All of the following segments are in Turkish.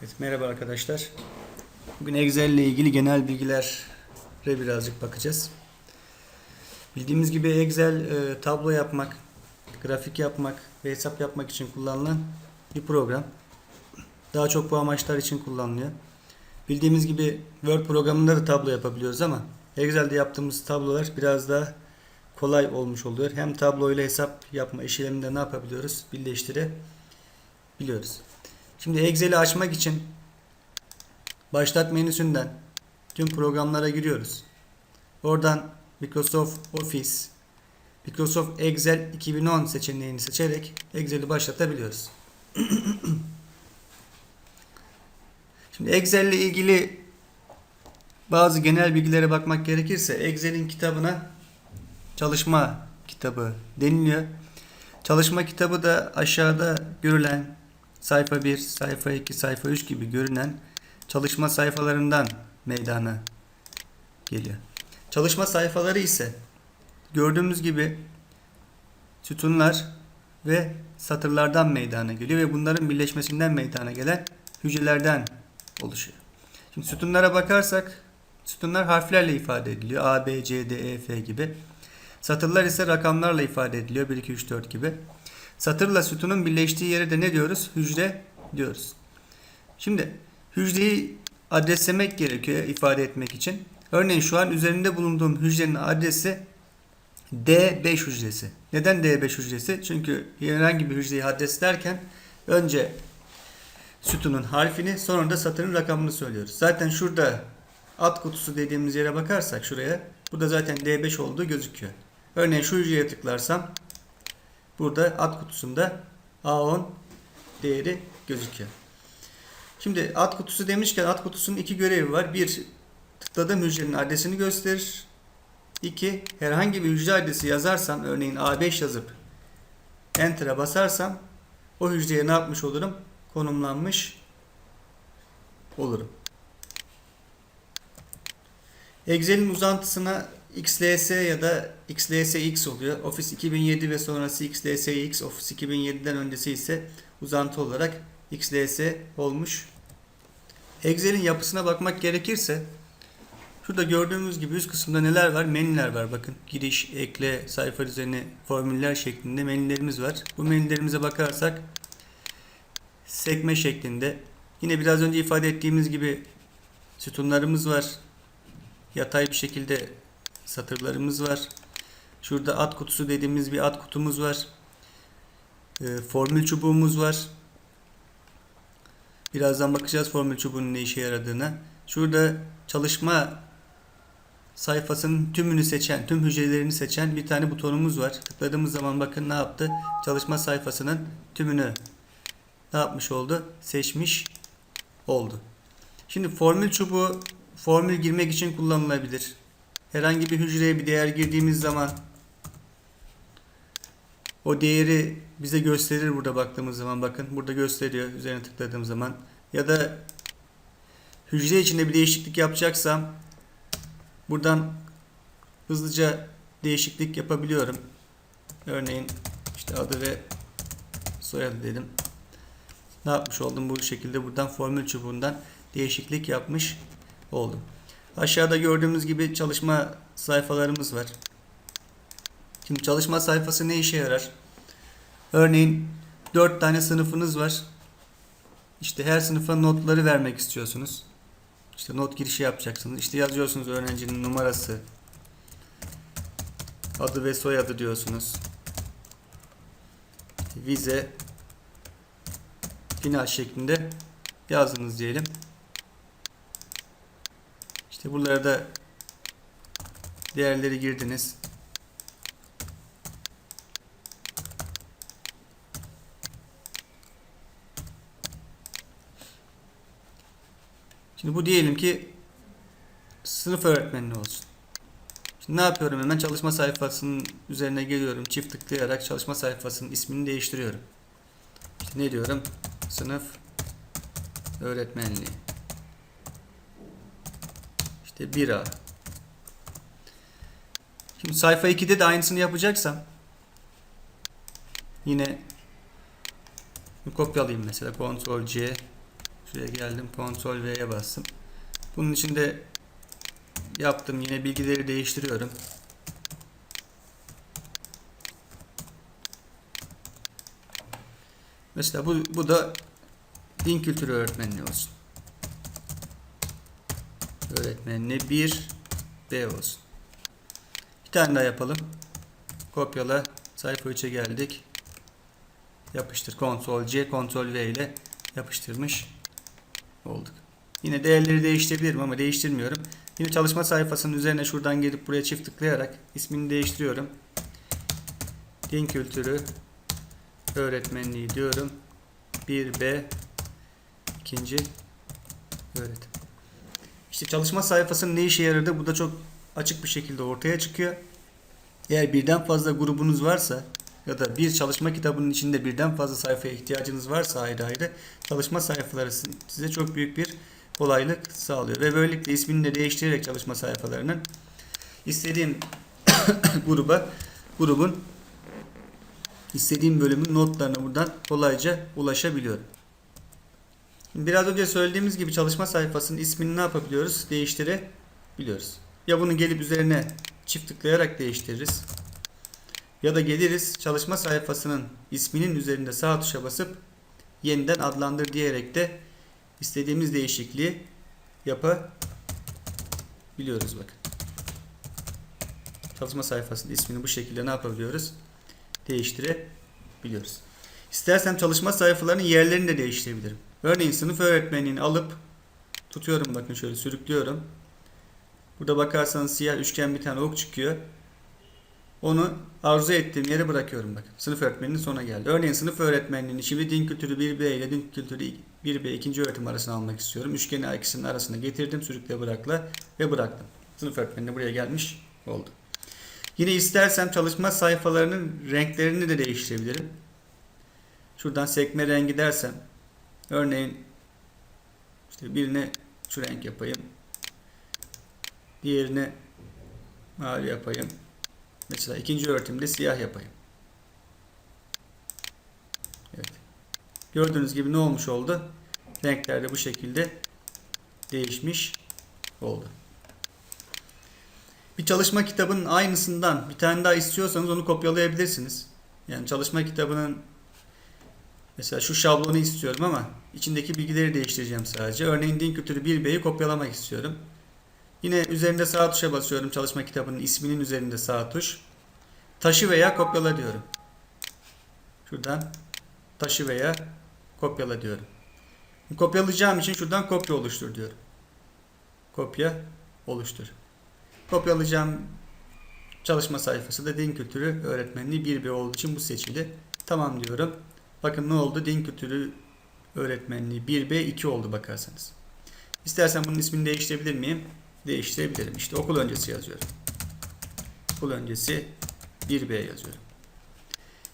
Evet, merhaba arkadaşlar. Bugün Excel ile ilgili genel bilgilere birazcık bakacağız. Bildiğimiz gibi Excel e, tablo yapmak, grafik yapmak ve hesap yapmak için kullanılan bir program. Daha çok bu amaçlar için kullanılıyor. Bildiğimiz gibi Word programında da tablo yapabiliyoruz ama Excel'de yaptığımız tablolar biraz daha kolay olmuş oluyor. Hem tablo ile hesap yapma işleminde ne yapabiliyoruz? Birleştirebiliyoruz. Şimdi Excel'i açmak için başlat menüsünden tüm programlara giriyoruz. Oradan Microsoft Office, Microsoft Excel 2010 seçeneğini seçerek Excel'i başlatabiliyoruz. Şimdi Excel ile ilgili bazı genel bilgilere bakmak gerekirse Excel'in kitabına çalışma kitabı deniliyor. Çalışma kitabı da aşağıda görülen sayfa 1, sayfa 2, sayfa 3 gibi görünen çalışma sayfalarından meydana geliyor. Çalışma sayfaları ise gördüğümüz gibi sütunlar ve satırlardan meydana geliyor ve bunların birleşmesinden meydana gelen hücrelerden oluşuyor. Şimdi sütunlara bakarsak sütunlar harflerle ifade ediliyor. A, B, C, D, E, F gibi. Satırlar ise rakamlarla ifade ediliyor. 1, 2, 3, 4 gibi. Satırla sütunun birleştiği yere de ne diyoruz? Hücre diyoruz. Şimdi hücreyi adreslemek gerekiyor ifade etmek için. Örneğin şu an üzerinde bulunduğum hücrenin adresi D5 hücresi. Neden D5 hücresi? Çünkü herhangi bir hücreyi adreslerken önce sütunun harfini sonra da satırın rakamını söylüyoruz. Zaten şurada alt kutusu dediğimiz yere bakarsak şuraya burada zaten D5 olduğu gözüküyor. Örneğin şu hücreye tıklarsam burada alt kutusunda A10 değeri gözüküyor. Şimdi alt kutusu demişken alt kutusunun iki görevi var. Bir tıkladığım hücrenin adresini gösterir. İki herhangi bir hücre adresi yazarsam örneğin A5 yazıp Enter'a basarsam o hücreye ne yapmış olurum? Konumlanmış olurum. Excel'in uzantısına XLS ya da XLSX oluyor. Office 2007 ve sonrası XLSX, Office 2007'den öncesi ise uzantı olarak XLS olmuş. Excel'in yapısına bakmak gerekirse şurada gördüğümüz gibi üst kısımda neler var? Menüler var. Bakın giriş, ekle, sayfa düzeni, formüller şeklinde menülerimiz var. Bu menülerimize bakarsak sekme şeklinde. Yine biraz önce ifade ettiğimiz gibi sütunlarımız var. Yatay bir şekilde satırlarımız var. Şurada at kutusu dediğimiz bir at kutumuz var. E, formül çubuğumuz var. Birazdan bakacağız formül çubuğunun ne işe yaradığına. Şurada çalışma sayfasının tümünü seçen, tüm hücrelerini seçen bir tane butonumuz var. Tıkladığımız zaman bakın ne yaptı? Çalışma sayfasının tümünü ne yapmış oldu? Seçmiş oldu. Şimdi formül çubuğu formül girmek için kullanılabilir. Herhangi bir hücreye bir değer girdiğimiz zaman o değeri bize gösterir burada baktığımız zaman. Bakın burada gösteriyor üzerine tıkladığım zaman. Ya da hücre içinde bir değişiklik yapacaksam buradan hızlıca değişiklik yapabiliyorum. Örneğin işte adı ve soyadı dedim. Ne yapmış oldum bu şekilde buradan formül çubuğundan değişiklik yapmış oldum. Aşağıda gördüğümüz gibi çalışma sayfalarımız var. Şimdi çalışma sayfası ne işe yarar? Örneğin 4 tane sınıfınız var. İşte her sınıfa notları vermek istiyorsunuz. İşte not girişi yapacaksınız. İşte yazıyorsunuz öğrencinin numarası, adı ve soyadı diyorsunuz. Vize, final şeklinde yazdınız diyelim. İşte buralara da değerleri girdiniz. Şimdi bu diyelim ki sınıf öğretmenliği olsun. Şimdi ne yapıyorum hemen çalışma sayfasının üzerine geliyorum. Çift tıklayarak çalışma sayfasının ismini değiştiriyorum. İşte ne diyorum? Sınıf öğretmenliği. İşte 1A. Şimdi sayfa 2'de de aynısını yapacaksam yine kopyalayayım mesela Ctrl C Şuraya geldim. Ctrl V'ye bastım. Bunun içinde yaptım. Yine bilgileri değiştiriyorum. Mesela bu, bu da din kültürü öğretmenliği olsun. Öğretmenliği 1 B olsun. Bir tane daha yapalım. Kopyala. Sayfa 3'e geldik. Yapıştır. Ctrl C, Ctrl V ile yapıştırmış olduk. Yine değerleri değiştirebilirim ama değiştirmiyorum. Yine çalışma sayfasının üzerine şuradan gelip buraya çift tıklayarak ismini değiştiriyorum. Din kültürü öğretmenliği diyorum. 1B ikinci öğretim. İşte çalışma sayfasının ne işe yaradığı bu da çok açık bir şekilde ortaya çıkıyor. Eğer birden fazla grubunuz varsa ya da bir çalışma kitabının içinde birden fazla sayfaya ihtiyacınız varsa ayrı ayrı çalışma sayfaları size çok büyük bir kolaylık sağlıyor. Ve böylelikle ismini de değiştirerek çalışma sayfalarının istediğim gruba grubun istediğim bölümün notlarına buradan kolayca ulaşabiliyorum. Biraz önce söylediğimiz gibi çalışma sayfasının ismini ne yapabiliyoruz? Değiştirebiliyoruz. Ya bunu gelip üzerine çift tıklayarak değiştiririz. Ya da geliriz çalışma sayfasının isminin üzerinde sağ tuşa basıp yeniden adlandır diyerek de istediğimiz değişikliği yapabiliyoruz bakın. Çalışma sayfasının ismini bu şekilde ne yapabiliyoruz? Değiştirebiliyoruz. İstersem çalışma sayfalarının yerlerini de değiştirebilirim. Örneğin sınıf öğretmenliğini alıp tutuyorum bakın şöyle sürüklüyorum. Burada bakarsanız siyah üçgen bir tane ok çıkıyor. Onu arzu ettiğim yere bırakıyorum bakın. Sınıf öğretmeninin sona geldi. Örneğin sınıf öğretmenliğini şimdi din kültürü 1B ile din kültürü 1B ikinci öğretim arasına almak istiyorum. Üçgeni ikisinin arasına getirdim. Sürükle bırakla ve bıraktım. Sınıf öğretmenine buraya gelmiş oldu. Yine istersem çalışma sayfalarının renklerini de değiştirebilirim. Şuradan sekme rengi dersem örneğin işte birine şu renk yapayım. Diğerine mavi yapayım. Mesela ikinci öğretimde siyah yapayım. Evet. Gördüğünüz gibi ne olmuş oldu? Renkler de bu şekilde değişmiş oldu. Bir çalışma kitabının aynısından bir tane daha istiyorsanız onu kopyalayabilirsiniz. Yani çalışma kitabının mesela şu şablonu istiyorum ama içindeki bilgileri değiştireceğim sadece. Örneğin din kültürü 1B'yi kopyalamak istiyorum. Yine üzerinde sağ tuşa basıyorum. Çalışma kitabının isminin üzerinde sağ tuş. Taşı veya kopyala diyorum. Şuradan taşı veya kopyala diyorum. Kopyalayacağım için şuradan kopya oluştur diyorum. Kopya oluştur. Kopyalayacağım çalışma sayfası da din kültürü öğretmenliği 1B olduğu için bu seçili. Tamam diyorum. Bakın ne oldu? Din kültürü öğretmenliği 1B 2 oldu bakarsanız. İstersen bunun ismini değiştirebilir miyim? Değiştirebilirim. İşte okul öncesi yazıyorum. Okul öncesi 1B yazıyorum.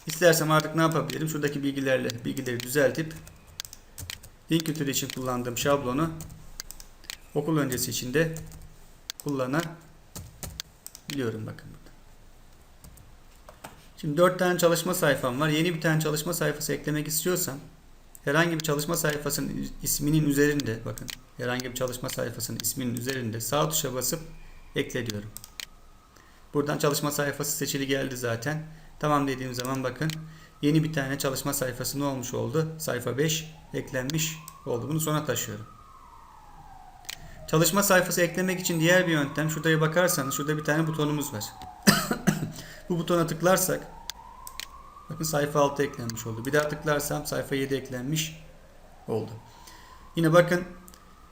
İstersem artık ne yapabilirim? Şuradaki bilgilerle bilgileri düzeltip din kültürü için kullandığım şablonu okul öncesi için de kullanabiliyorum bakın burada. Şimdi 4 tane çalışma sayfam var. Yeni bir tane çalışma sayfası eklemek istiyorsam herhangi bir çalışma sayfasının isminin üzerinde bakın herhangi bir çalışma sayfasının isminin üzerinde sağ tuşa basıp ekle diyorum. Buradan çalışma sayfası seçili geldi zaten. Tamam dediğim zaman bakın yeni bir tane çalışma sayfası ne olmuş oldu? Sayfa 5 eklenmiş oldu. Bunu sona taşıyorum. Çalışma sayfası eklemek için diğer bir yöntem şuraya bakarsanız şurada bir tane butonumuz var. Bu butona tıklarsak bakın sayfa 6 eklenmiş oldu. Bir daha tıklarsam sayfa 7 eklenmiş oldu. Yine bakın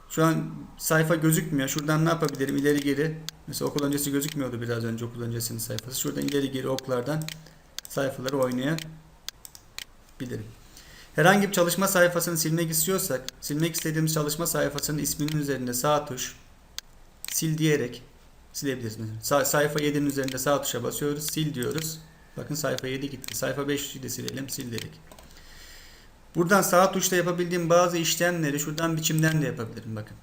şu an sayfa gözükmüyor. Şuradan ne yapabilirim? İleri geri. Mesela okul öncesi gözükmüyordu biraz önce okul öncesinin sayfası. Şuradan ileri geri oklardan sayfaları oynayabilirim. Herhangi bir çalışma sayfasını silmek istiyorsak, silmek istediğimiz çalışma sayfasının isminin üzerinde sağ tuş sil diyerek silebiliriz. Sa sayfa 7'nin üzerinde sağ tuşa basıyoruz, sil diyoruz. Bakın sayfa 7 gitti. Sayfa 5'i de silelim, sil dedik. Buradan sağ tuşla yapabildiğim bazı işlemleri şuradan biçimden de yapabilirim bakın.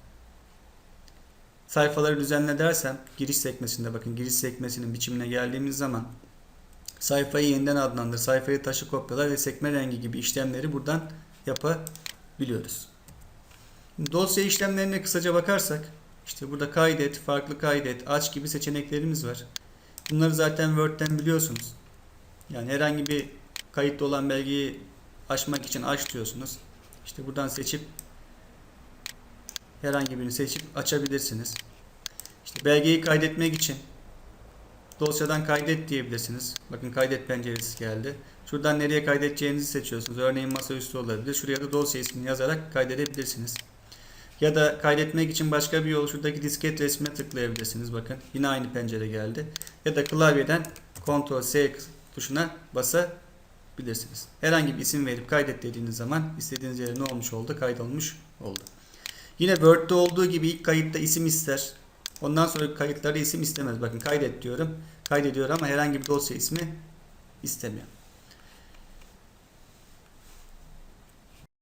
Sayfaları düzenle dersem giriş sekmesinde bakın giriş sekmesinin biçimine geldiğimiz zaman sayfayı yeniden adlandır, sayfayı taşı kopyala ve sekme rengi gibi işlemleri buradan yapabiliyoruz. Dosya işlemlerine kısaca bakarsak işte burada kaydet, farklı kaydet, aç gibi seçeneklerimiz var. Bunları zaten Word'den biliyorsunuz. Yani herhangi bir kayıtlı olan belgeyi açmak için aç diyorsunuz. İşte buradan seçip herhangi birini seçip açabilirsiniz. İşte belgeyi kaydetmek için dosyadan kaydet diyebilirsiniz. Bakın kaydet penceresi geldi. Şuradan nereye kaydedeceğinizi seçiyorsunuz. Örneğin masaüstü olabilir. Şuraya da dosya ismini yazarak kaydedebilirsiniz. Ya da kaydetmek için başka bir yol şuradaki disket resmine tıklayabilirsiniz. Bakın yine aynı pencere geldi. Ya da klavyeden Ctrl S tuşuna basabilirsiniz. Herhangi bir isim verip kaydet dediğiniz zaman istediğiniz yere ne olmuş oldu? Kaydolmuş oldu. Yine Word'de olduğu gibi ilk kayıtta isim ister. Ondan sonra kayıtlarda isim istemez. Bakın kaydet diyorum. Kaydediyor ama herhangi bir dosya ismi istemiyor.